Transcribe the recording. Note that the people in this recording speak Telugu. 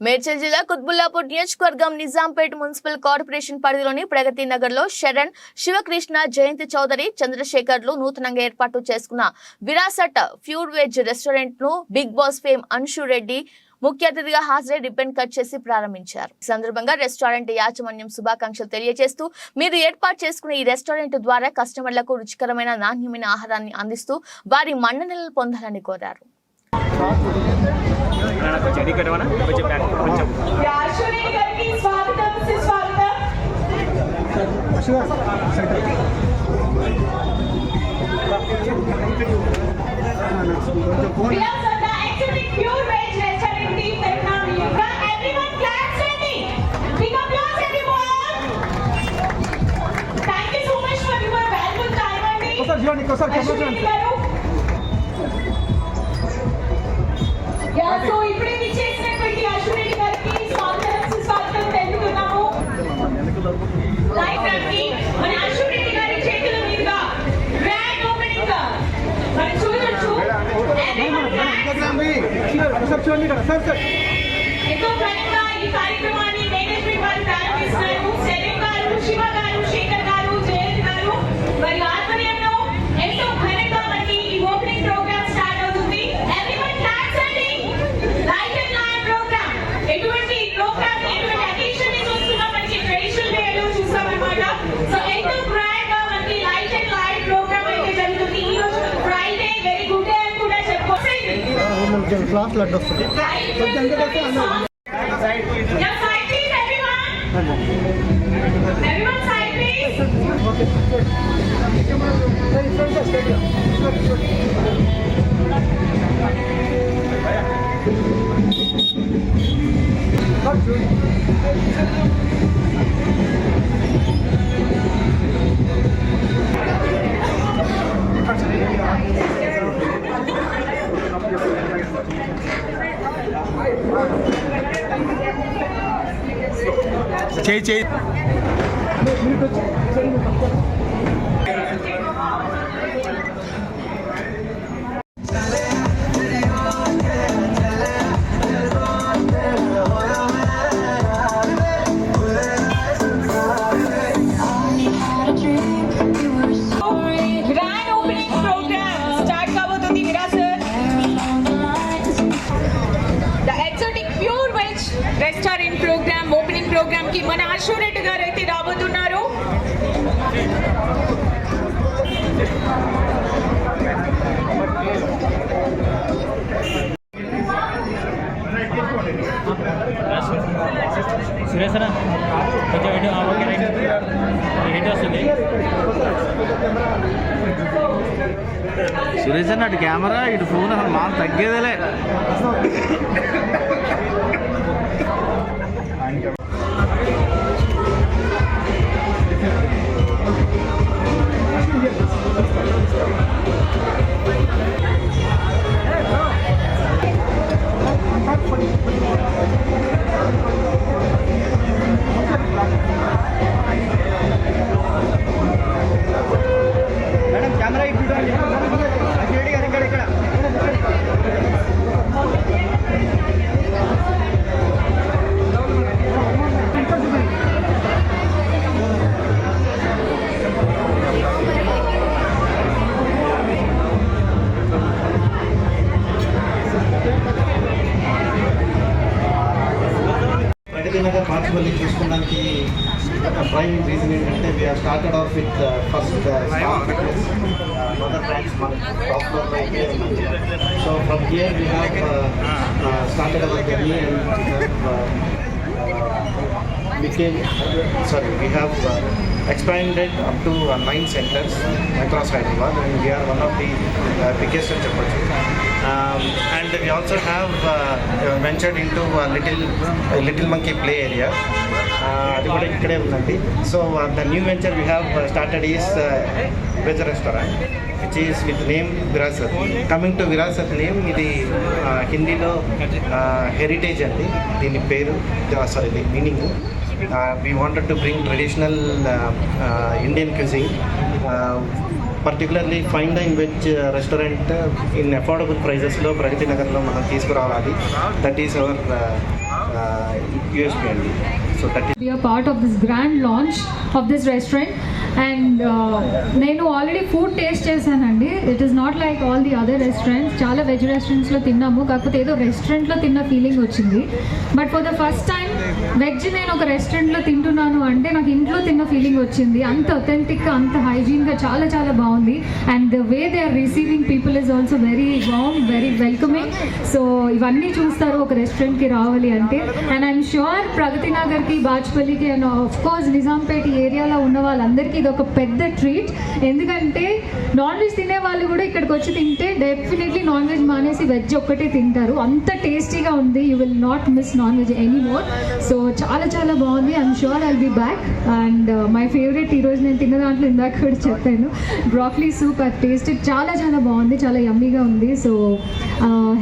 మేడ్చల్ జిల్లా కుత్బుల్లాపూర్ నియోజకవర్గం నిజాంపేట్ మున్సిపల్ కార్పొరేషన్ పరిధిలోని ప్రగతి నగర్లో శరణ్ శివకృష్ణ జయంతి చౌదరి చంద్రశేఖర్లు నూతనంగా ఏర్పాటు చేసుకున్న Virasat pure veg రెస్టారెంట్ను big boss fame Anshu Reddy ముఖ్య అతిథిగా హాజరై రిబ్బన్ కట్ చేసి ప్రారంభించారు. ఈ సందర్భంగా రెస్టారెంట్ యాజమాన్యం శుభాకాంక్షలు తెలియజేస్తూ మీరు ఏర్పాటు చేసుకున్న ఈ రెస్టారెంట్ ద్వారా కస్టమర్లకు రుచికరమైన నాణ్యమైన ఆహారాన్ని అందిస్తూ వారి మన్ననలు పొందాలని కోరారు. પ્રાણા કચેરી કરવાના પછી બેક પંચમ We are Sardar exiting pure veg restaurant team Technami. Everyone claps ready. Big applause everyone. Thank you so much for your valuable time and me. Sir, Jivan, sir, camera. clap. ఎంతో ఘనంగా ఈ కార్యక్రమాన్ని మేనేజ్మెంట్ వారు ప్రారంభిస్తున్నారు క్లాస్ లడ్డు వస్తుంది Yeah, side చేయి చేయి మన అశ్వరెడ్డి గారు అయితే రాబోతున్నారు. సురేష్ అన్న కొంచెం ఓకే రైట్. వస్తుంది. సురేష్ అన్న అటు కెమెరా ఇటు ఫోన్ అసలు మాకు తగ్గేదేలే. ప్రగతి నగర్ మార్చుబల్లి చూసుకోవడానికి ప్రైమ్ రీజన్ ఏంటంటే we are started off with first mother branch మన టాప్ అయితే so from here we have started our journey and became sorry we have uh, expanded up to uh, nine centers across Hyderabad and we are one of the uh, biggest in Chapati. Um, and we also have uh, ventured into a little a little monkey play area. అది కూడా ఇక్కడే ఉందండి so the new venture we have started is veg restaurant which is with name Virasat coming to Virasat name ఇది హిందీలో హెరిటేజ్ అండి దీని పేరు సారీ దీని meaning we wanted to bring traditional Indian cuisine particularly fine dine veg restaurant in affordable ప్రైజెస్లో ప్రగతి నగర్లో మనం తీసుకురావాలి. దట్ ఈస్ అవర్ యూఎస్పీ అండి so that be a part of this grand and uh, నేను ఆల్రెడీ ఫుడ్ టేస్ట్ చేశానండి. It is not like all the other restaurants చాలా వెజ్ రెస్టారెంట్స్లో తిన్నాము. కాకపోతే ఏదో రెస్టారెంట్లో తిన్న ఫీలింగ్ వచ్చింది. But for the first time veg నేను ఒక రెస్టారెంట్లో తింటున్నాను అంటే నాకు ఇంట్లో తిన్న ఫీలింగ్ వచ్చింది. అంత అథెంటిక్గా అంత హైజీన్గా చాలా చాలా బాగుంది. And the way they are receiving people is also very warm very welcoming so ఇవన్నీ చూస్తారు ఒక రెస్టారెంట్కి రావాలి అంటే. అండ్ ఐఎమ్ షూర్ ప్రగతి నగర్కి బాజ్పల్లికి అండ్ ఆఫ్ కోర్స్ నిజాంపేట ఏరియాలో ఉన్న వాళ్ళందరికీ ఇది ఒక పెద్ద ట్రీట్ ఎందుకంటే నాన్ వెజ్ తినే వాళ్ళు కూడా ఇక్కడికి వచ్చి తింటే డెఫినెట్లీ నాన్ వెజ్ మానేసి వెజ్ ఒక్కటే తింటారు. అంత టేస్టీగా ఉంది. You will not miss non veg any more so చాలా చాలా బాగుంది. I'm sure I'll be back and my favourite ఈరోజు నేను తిన్న దాంట్లో ఇందాక కూడా చెప్పాను. బ్రాక్లీ సూప్ అది టేస్ట్ చాలా చాలా బాగుంది. చాలా యమ్మీగా ఉంది. So uh,